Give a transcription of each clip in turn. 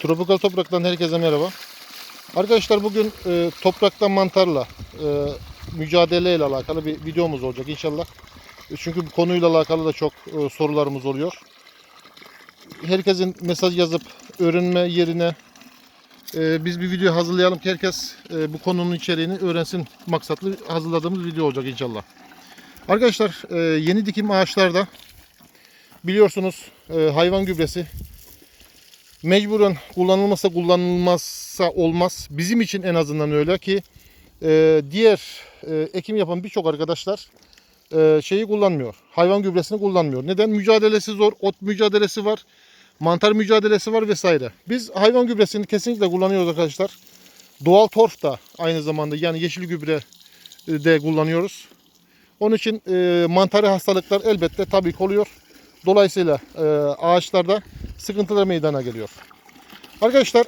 Tropikal Toprak'tan herkese merhaba. Arkadaşlar bugün e, toprakta mantarla e, mücadele ile alakalı bir videomuz olacak inşallah. E, Çünkü bu konuyla alakalı da çok e, sorularımız oluyor. Herkesin mesaj yazıp öğrenme yerine e, biz bir video hazırlayalım ki herkes e, bu konunun içeriğini öğrensin maksatlı hazırladığımız video olacak inşallah. Arkadaşlar e, yeni dikim ağaçlarda biliyorsunuz e, hayvan gübresi mecburen kullanılmasa kullanılmazsa olmaz. Bizim için en azından öyle ki e, diğer e, ekim yapan birçok arkadaşlar e, şeyi kullanmıyor. Hayvan gübresini kullanmıyor. Neden? Mücadelesi zor. Ot mücadelesi var. Mantar mücadelesi var vesaire. Biz hayvan gübresini kesinlikle kullanıyoruz arkadaşlar. Doğal torf da aynı zamanda yani yeşil gübre e, de kullanıyoruz. Onun için e, mantarı hastalıklar elbette tabii ki oluyor. Dolayısıyla e, ağaçlarda sıkıntılar meydana geliyor. Arkadaşlar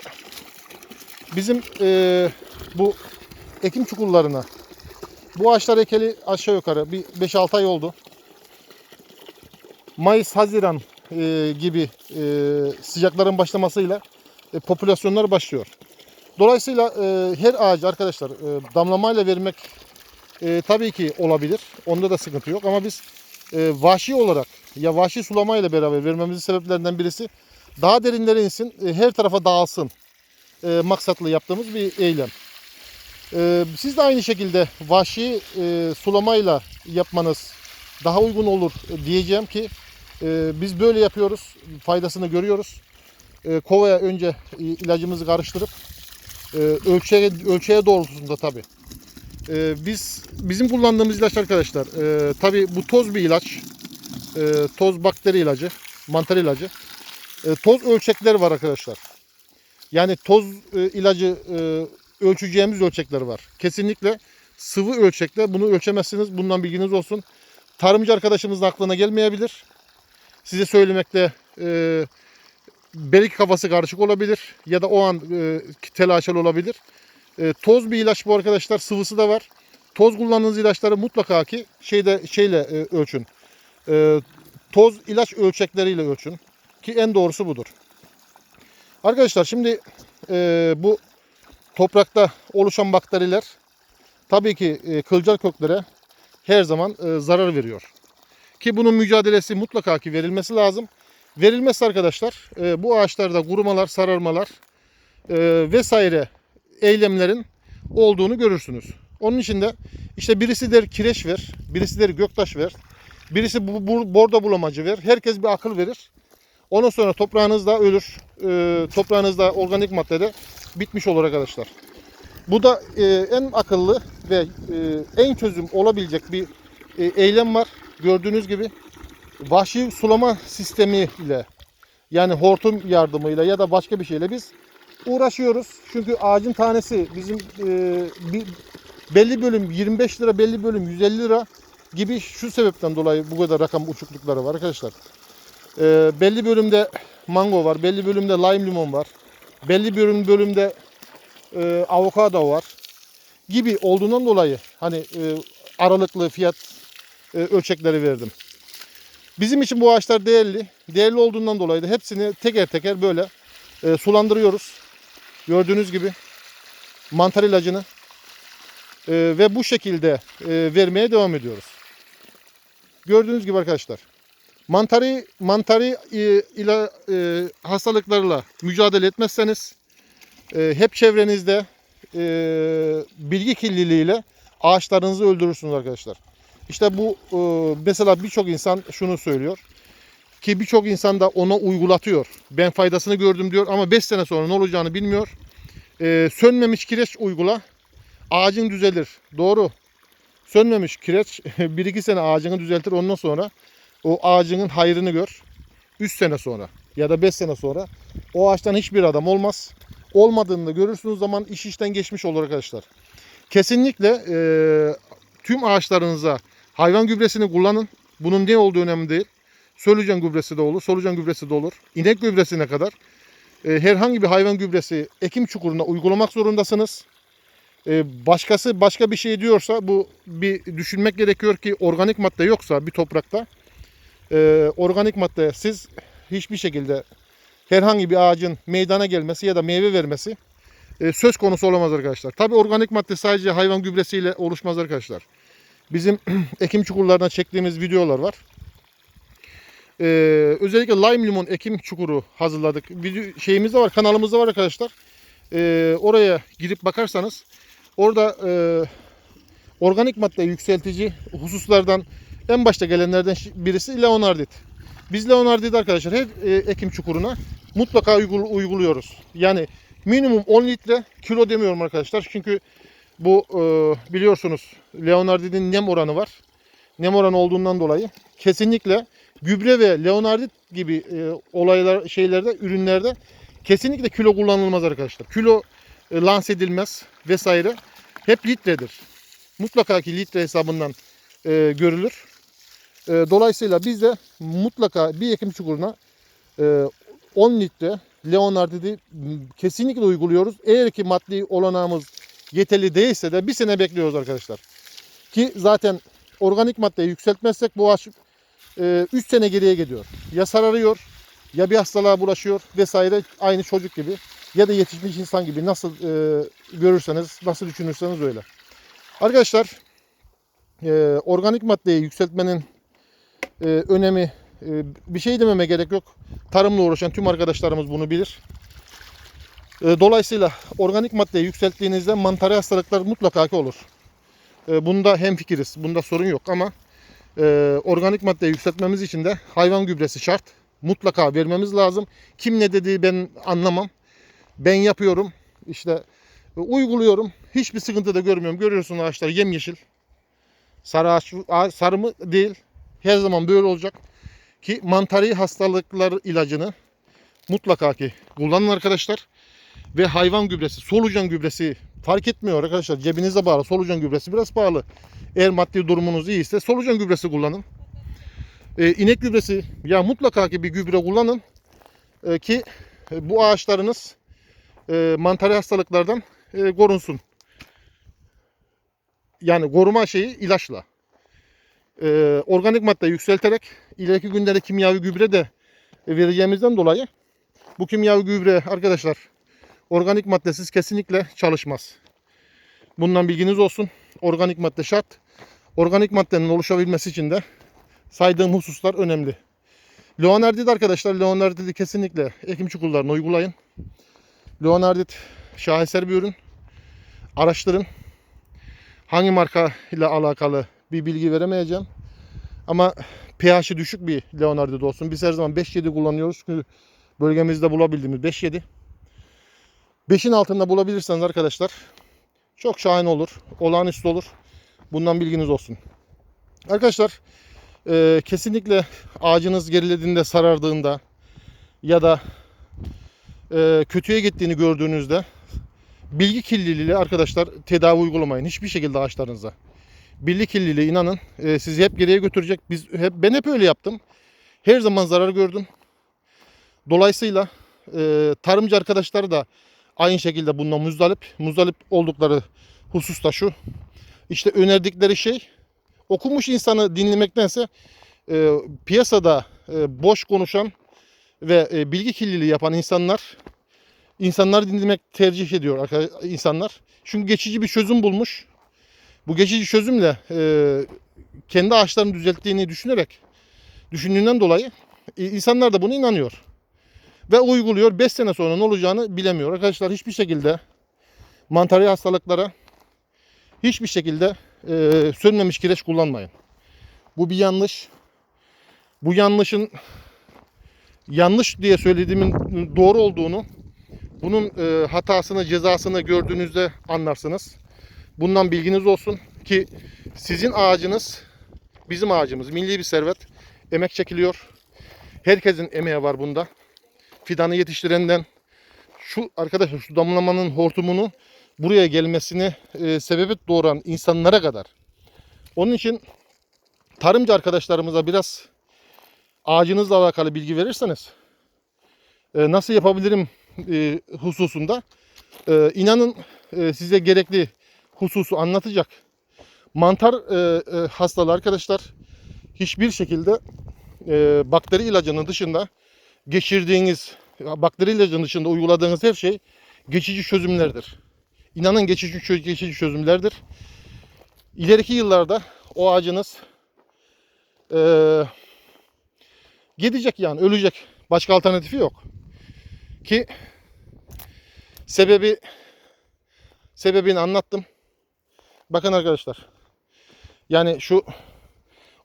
bizim e, bu ekim çukurlarına bu ağaçlar ekeli aşağı yukarı bir 5-6 ay oldu. Mayıs, Haziran e, gibi e, sıcakların başlamasıyla e, popülasyonlar başlıyor. Dolayısıyla e, her ağacı arkadaşlar e, damlamayla vermek e, tabii ki olabilir. Onda da sıkıntı yok ama biz e, vahşi olarak ya vahşi sulamayla beraber vermemizin sebeplerinden birisi daha derinlere insin, e, her tarafa dağılsın e, maksatlı yaptığımız bir eylem. E, siz de aynı şekilde vahşi e, sulamayla yapmanız daha uygun olur diyeceğim ki e, biz böyle yapıyoruz, faydasını görüyoruz. E, kovaya önce ilacımızı karıştırıp e, ölçeğe, ölçeğe doğrultusunda tabii. E, biz bizim kullandığımız ilaç arkadaşlar e, tabii bu toz bir ilaç. E, toz bakteri ilacı, mantar ilacı. E, toz ölçekleri var arkadaşlar. Yani toz e, ilacı e, ölçeceğimiz ölçekler var. Kesinlikle sıvı ölçekte bunu ölçemezsiniz. Bundan bilginiz olsun. Tarımcı arkadaşımızın aklına gelmeyebilir. Size söylemekte e, belki kafası karışık olabilir ya da o an e, telaşeli olabilir. E, toz bir ilaç bu arkadaşlar. Sıvısı da var. Toz kullandığınız ilaçları mutlaka ki şeyde şeyle e, ölçün. E, toz ilaç ölçekleriyle ölçün. Ki en doğrusu budur. Arkadaşlar şimdi e, bu toprakta oluşan bakteriler tabii ki e, kılcal köklere her zaman e, zarar veriyor. Ki bunun mücadelesi mutlaka ki verilmesi lazım. Verilmezse arkadaşlar e, bu ağaçlarda kurumalar, sararmalar e, vesaire eylemlerin olduğunu görürsünüz. Onun için de işte birisi der kireç ver, birisi der göktaş ver, birisi bu, bu bordo bulamacı ver. Herkes bir akıl verir. Ondan sonra toprağınız da ölür. E, toprağınızda organik maddede bitmiş olur arkadaşlar. Bu da e, en akıllı ve e, en çözüm olabilecek bir e, eylem var. Gördüğünüz gibi vahşi sulama sistemi ile yani hortum yardımıyla ya da başka bir şeyle biz uğraşıyoruz. Çünkü ağacın tanesi bizim e, bir belli bölüm 25 lira, belli bölüm 150 lira gibi şu sebepten dolayı bu kadar rakam uçuklukları var arkadaşlar. E, belli bölümde mango var, belli bölümde lime limon var, belli bölüm bölümde e, avokado var gibi olduğundan dolayı hani e, aralıklı fiyat e, ölçekleri verdim. Bizim için bu ağaçlar değerli. Değerli olduğundan dolayı da hepsini teker teker böyle e, sulandırıyoruz. Gördüğünüz gibi mantar ilacını e, ve bu şekilde e, vermeye devam ediyoruz. Gördüğünüz gibi arkadaşlar mantarı mantarı e, ila, e, hastalıklarla mücadele etmezseniz e, hep çevrenizde e, bilgi kirliliğiyle ağaçlarınızı öldürürsünüz arkadaşlar. İşte bu e, mesela birçok insan şunu söylüyor ki birçok insan da ona uygulatıyor. Ben faydasını gördüm diyor ama 5 sene sonra ne olacağını bilmiyor. E, sönmemiş kireç uygula. Ağacın düzelir. Doğru. Sönmemiş kireç 1-2 sene ağacını düzeltir. Ondan sonra o ağacının hayrını gör. 3 sene sonra ya da 5 sene sonra o ağaçtan hiçbir adam olmaz. Olmadığını da görürsünüz zaman iş işten geçmiş olur arkadaşlar. Kesinlikle e, tüm ağaçlarınıza hayvan gübresini kullanın. Bunun ne olduğu önemli değil. Solucan gübresi de olur, solucan gübresi de olur. İnek gübresine kadar e, herhangi bir hayvan gübresi ekim çukuruna uygulamak zorundasınız. E, başkası başka bir şey diyorsa bu bir düşünmek gerekiyor ki organik madde yoksa bir toprakta e, organik madde siz hiçbir şekilde herhangi bir ağacın meydana gelmesi ya da meyve vermesi e, söz konusu olamaz arkadaşlar. Tabi organik madde sadece hayvan gübresiyle oluşmaz arkadaşlar. Bizim ekim çukurlarına çektiğimiz videolar var. Ee, özellikle lime limon ekim çukuru hazırladık. Video, şeyimiz de var, kanalımızda var arkadaşlar. Ee, oraya girip bakarsanız orada e, organik madde yükseltici hususlardan en başta gelenlerden birisi leonardit. Biz leonardit arkadaşlar her e, ekim çukuruna mutlaka uygul- uyguluyoruz. Yani minimum 10 litre kilo demiyorum arkadaşlar. Çünkü bu e, biliyorsunuz leonardit'in nem oranı var. Nem oranı olduğundan dolayı kesinlikle gübre ve leonardit gibi e, olaylar şeylerde ürünlerde kesinlikle kilo kullanılmaz arkadaşlar. Kilo lanse edilmez vesaire. Hep litredir. Mutlaka ki litre hesabından e, görülür. E, dolayısıyla biz de mutlaka bir ekim çukuruna e, 10 litre leonardit'i kesinlikle uyguluyoruz. Eğer ki maddi olanağımız yeterli değilse de bir sene bekliyoruz arkadaşlar. Ki zaten organik maddeyi yükseltmezsek bu ağaç 3 sene geriye gidiyor. Ya sararıyor ya bir hastalığa bulaşıyor vesaire aynı çocuk gibi ya da yetişmiş insan gibi nasıl e, görürseniz nasıl düşünürseniz öyle. Arkadaşlar e, organik maddeyi yükseltmenin e, önemi e, bir şey dememe gerek yok. Tarımla uğraşan tüm arkadaşlarımız bunu bilir. E, dolayısıyla organik maddeyi yükselttiğinizde mantarı hastalıklar mutlaka ki olur. E, bunda hemfikiriz. Bunda sorun yok ama e, organik maddeyi yükseltmemiz için de hayvan gübresi şart. Mutlaka vermemiz lazım. Kim ne dediği ben anlamam. Ben yapıyorum. İşte e, uyguluyorum. Hiçbir sıkıntı da görmüyorum. Görüyorsun ağaçlar yemyeşil. Sarı ağaç, sarı mı? Değil. Her zaman böyle olacak. Ki mantari hastalıklar ilacını mutlaka ki kullanın arkadaşlar. Ve hayvan gübresi, solucan gübresi fark etmiyor arkadaşlar. Cebinize bağlı. Solucan gübresi biraz pahalı. Eğer maddi durumunuz iyiyse solucan gübresi kullanın. Ee, inek gübresi ya mutlaka ki bir gübre kullanın Ee, ki bu ağaçlarınız e, mantarı hastalıklardan e, korunsun. Yani koruma şeyi ilaçla. Ee, organik madde yükselterek ileriki günlerde kimyavi gübre de vereceğimizden dolayı bu kimyavi gübre arkadaşlar organik maddesiz kesinlikle çalışmaz. Bundan bilginiz olsun. Organik madde şart. Organik maddenin oluşabilmesi için de saydığım hususlar önemli. Leonardit arkadaşlar, Leonardit'i kesinlikle ekim çukurlarına uygulayın. Leonardit şaheser bir ürün. Araştırın. Hangi marka ile alakalı bir bilgi veremeyeceğim. Ama pH'i düşük bir Leonardit olsun. Biz her zaman 5-7 kullanıyoruz. Çünkü bölgemizde bulabildiğimiz 5-7. 5'in altında bulabilirseniz arkadaşlar çok şahane olur. Olağanüstü olur. Bundan bilginiz olsun. Arkadaşlar e, kesinlikle ağacınız gerilediğinde, sarardığında ya da e, kötüye gittiğini gördüğünüzde bilgi kirliliğiyle arkadaşlar tedavi uygulamayın. Hiçbir şekilde ağaçlarınıza. Bilgi kirliliği inanın e, sizi hep geriye götürecek. Biz hep ben hep öyle yaptım. Her zaman zarar gördüm. Dolayısıyla e, tarımcı arkadaşlar da aynı şekilde bundan muzdalip. Muzdalip oldukları husus da şu. İşte önerdikleri şey okumuş insanı dinlemektense e, piyasada e, boş konuşan ve e, bilgi kirliliği yapan insanlar insanlar dinlemek tercih ediyor arka- insanlar. Çünkü geçici bir çözüm bulmuş. Bu geçici çözümle e, kendi ağaçlarını düzelttiğini düşünerek düşündüğünden dolayı e, insanlar da buna inanıyor. Ve uyguluyor. 5 sene sonra ne olacağını bilemiyor. Arkadaşlar hiçbir şekilde mantarı hastalıklara hiçbir şekilde e, sönmemiş kireç kullanmayın. Bu bir yanlış. Bu yanlışın yanlış diye söylediğimin doğru olduğunu bunun e, hatasını cezasını gördüğünüzde anlarsınız. Bundan bilginiz olsun ki sizin ağacınız bizim ağacımız milli bir servet. Emek çekiliyor. Herkesin emeği var bunda. Fidanı yetiştirenden şu arkadaşlar şu damlamanın hortumunu buraya gelmesine e, sebebiyet doğuran insanlara kadar. Onun için tarımcı arkadaşlarımıza biraz ağacınızla alakalı bilgi verirseniz e, nasıl yapabilirim e, hususunda e, inanın size gerekli hususu anlatacak. Mantar e, hastalığı arkadaşlar hiçbir şekilde bakteri ilacının dışında geçirdiğiniz bakteri ilacının dışında uyguladığınız her şey geçici çözümlerdir. İnanın geçici, geçici çözümlerdir. İleriki yıllarda o ağacınız eee, gidecek yani ölecek. Başka alternatifi yok. Ki sebebi sebebini anlattım. Bakın arkadaşlar. Yani şu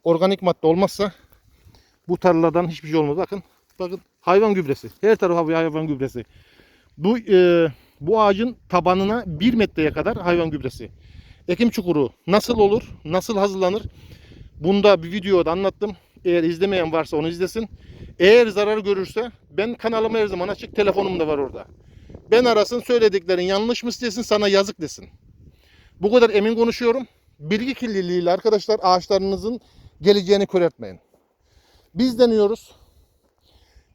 organik madde olmazsa bu tarladan hiçbir şey olmaz. Bakın. Bakın hayvan gübresi. Her tarafı hayvan gübresi. Bu e, bu ağacın tabanına 1 metreye kadar hayvan gübresi. Ekim çukuru nasıl olur? Nasıl hazırlanır? Bunda bir videoda anlattım. Eğer izlemeyen varsa onu izlesin. Eğer zarar görürse ben kanalım her zaman açık. Telefonum da var orada. Ben arasın söylediklerin yanlış mı desin sana yazık desin. Bu kadar emin konuşuyorum. Bilgi kirliliğiyle arkadaşlar ağaçlarınızın geleceğini köreltmeyin. Biz deniyoruz.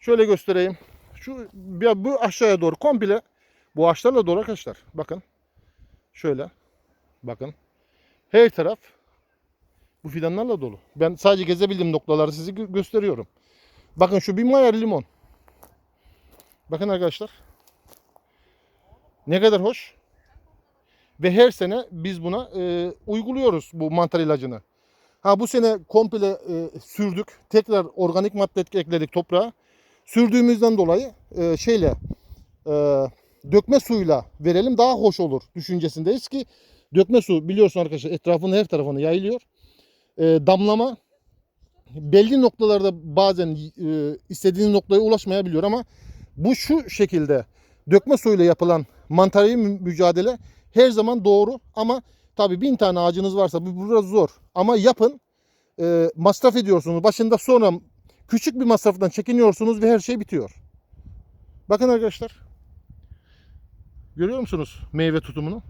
Şöyle göstereyim. Şu ya bu aşağıya doğru komple bu ağaçlarla dolu arkadaşlar. Bakın. Şöyle. Bakın. Her taraf bu fidanlarla dolu. Ben sadece gezebildiğim noktaları size gö- gösteriyorum. Bakın şu bir mayar limon. Bakın arkadaşlar. Ne kadar hoş. Ve her sene biz buna e, uyguluyoruz bu mantar ilacını. Ha bu sene komple e, sürdük. Tekrar organik madde ekledik toprağa. Sürdüğümüzden dolayı e, şeyle e, dökme suyla verelim daha hoş olur düşüncesindeyiz ki dökme su biliyorsun arkadaşlar etrafının her tarafına yayılıyor. E, damlama belli noktalarda bazen e, istediğiniz noktaya ulaşmayabiliyor ama bu şu şekilde dökme suyla yapılan mantari mü- mücadele her zaman doğru ama tabii bin tane ağacınız varsa bu biraz zor ama yapın e, masraf ediyorsunuz başında sonra küçük bir masraftan çekiniyorsunuz ve her şey bitiyor. Bakın arkadaşlar görüyor musunuz meyve tutumunu?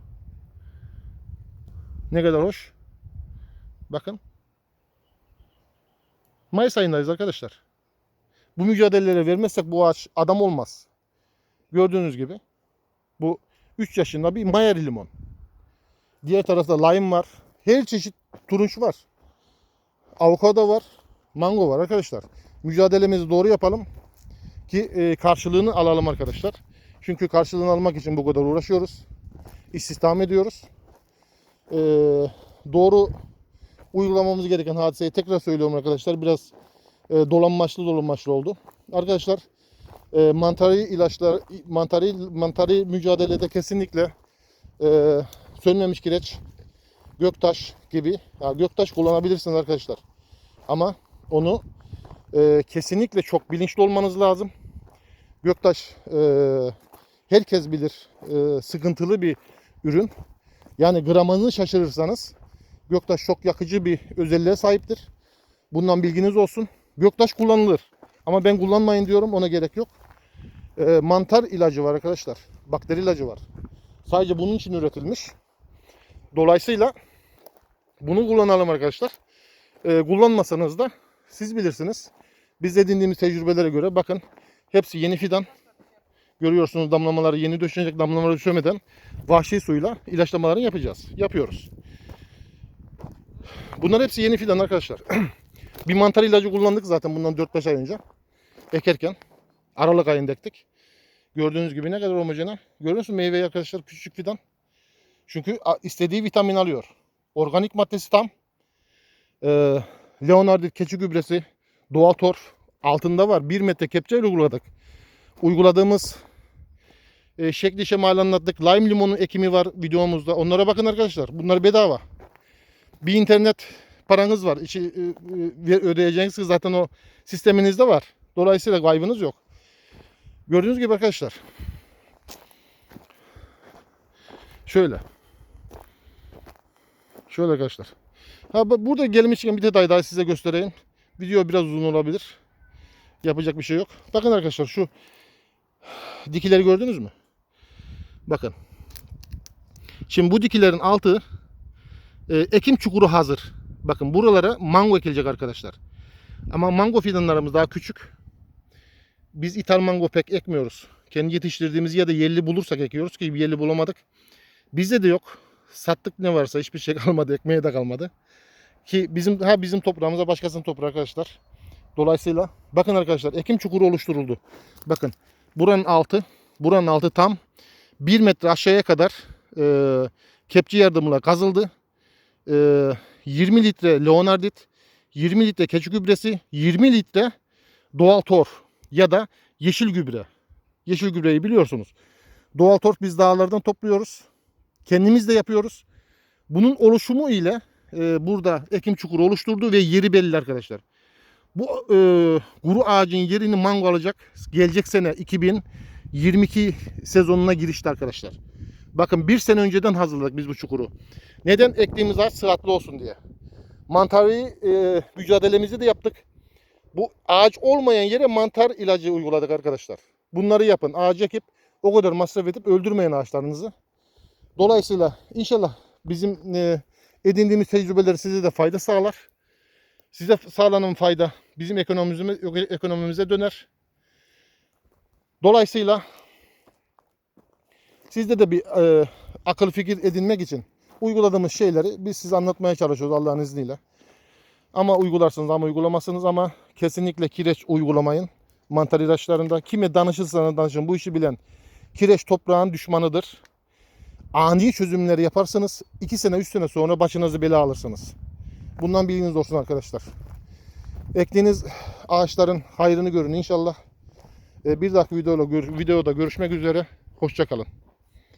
Ne kadar hoş. Bakın. Mayıs ayındayız arkadaşlar. Bu mücadelelere vermezsek bu ağaç adam olmaz. Gördüğünüz gibi bu 3 yaşında bir Mayer limon. Diğer tarafta lime var. Her çeşit turunç var. Avokado var. Mango var arkadaşlar. Mücadelemizi doğru yapalım ki e, karşılığını alalım arkadaşlar. Çünkü karşılığını almak için bu kadar uğraşıyoruz. İstihdam ediyoruz. E, doğru uygulamamız gereken hadiseyi tekrar söylüyorum arkadaşlar. Biraz e, dolanmaçlı dolanmaçlı oldu. Arkadaşlar e, mantari ilaçlar, mantari, mantari mücadelede kesinlikle e, sönmemiş kireç, göktaş gibi. Ya göktaş kullanabilirsiniz arkadaşlar. Ama onu e, kesinlikle çok bilinçli olmanız lazım. Göktaş e, herkes bilir e, sıkıntılı bir ürün. Yani gramajını şaşırırsanız Göktaş çok yakıcı bir özelliğe sahiptir. Bundan bilginiz olsun. Göktaş kullanılır. Ama ben kullanmayın diyorum ona gerek yok. E, mantar ilacı var arkadaşlar. Bakteri ilacı var. Sadece bunun için üretilmiş. Dolayısıyla bunu kullanalım arkadaşlar. E, kullanmasanız da siz bilirsiniz. Biz edindiğimiz tecrübelere göre bakın hepsi yeni fidan. Görüyorsunuz damlamaları yeni döşenecek damlamaları döşemeden vahşi suyla ilaçlamalarını yapacağız. Yapıyoruz. Bunlar hepsi yeni fidan arkadaşlar. bir mantar ilacı kullandık zaten bundan 4-5 ay önce. Ekerken. Aralık ayında ektik. Gördüğünüz gibi ne kadar homojene. Görüyor musun meyveyi arkadaşlar küçücük fidan. Çünkü istediği vitamin alıyor. Organik maddesi tam. Ee, Leonardit keçi gübresi, doğal torf altında var. 1 metre kepçeyle uyguladık. Uyguladığımız e, şekli şemal anlattık. Lime limonun ekimi var videomuzda. Onlara bakın arkadaşlar. Bunlar bedava. Bir internet paranız var. İçi, e, e, ödeyeceğiniz zaten o sisteminizde var. Dolayısıyla kaybınız yok. Gördüğünüz gibi arkadaşlar. Şöyle. Şöyle arkadaşlar. Ha bu- burada gelmişken bir detay daha size göstereyim. Video biraz uzun olabilir. Yapacak bir şey yok. Bakın arkadaşlar şu dikileri gördünüz mü? Bakın. Şimdi bu dikilerin altı e, ekim çukuru hazır. Bakın buralara mango ekilecek arkadaşlar. Ama mango fidanlarımız daha küçük. Biz ithal mango pek ekmiyoruz. Kendi yetiştirdiğimiz ya da yerli bulursak ekiyoruz ki yerli bulamadık. Bizde de yok. Sattık ne varsa hiçbir şey kalmadı. Ekmeğe de kalmadı. Ki bizim ha bizim toprağımıza başkasının toprağı arkadaşlar. Dolayısıyla bakın arkadaşlar ekim çukuru oluşturuldu. Bakın Buranın altı, buranın altı tam 1 metre aşağıya kadar e, kepçe yardımıyla kazıldı. E, 20 litre leonardit, 20 litre keçi gübresi, 20 litre doğal torf ya da yeşil gübre. Yeşil gübreyi biliyorsunuz. Doğal torf biz dağlardan topluyoruz. Kendimiz de yapıyoruz. Bunun oluşumu ile e, burada ekim çukuru oluşturdu ve yeri belli arkadaşlar. Bu e, kuru ağacın yerini mango alacak. Gelecek sene 2022 sezonuna girişti arkadaşlar. Bakın bir sene önceden hazırladık biz bu çukuru. Neden? Ektiğimiz ağaç sıhhatli olsun diye. Mantarı e, mücadelemizi de yaptık. Bu ağaç olmayan yere mantar ilacı uyguladık arkadaşlar. Bunları yapın. Ağacı ekip o kadar masraf edip öldürmeyin ağaçlarınızı. Dolayısıyla inşallah bizim e, edindiğimiz tecrübeler size de fayda sağlar. Size sağlanan fayda bizim ekonomimize, ekonomimize döner. Dolayısıyla sizde de bir e, akıl fikir edinmek için uyguladığımız şeyleri biz size anlatmaya çalışıyoruz Allah'ın izniyle. Ama uygularsınız ama uygulamazsınız ama kesinlikle kireç uygulamayın. Mantar ilaçlarında kime danışırsanız danışın bu işi bilen kireç toprağın düşmanıdır. Ani çözümleri yaparsanız 2 sene 3 sene sonra başınızı bela alırsınız. Bundan bilginiz olsun arkadaşlar. Ektiğiniz ağaçların hayrını görün inşallah. E, Bir dahaki videoda, videoda görüşmek üzere. Hoşçakalın.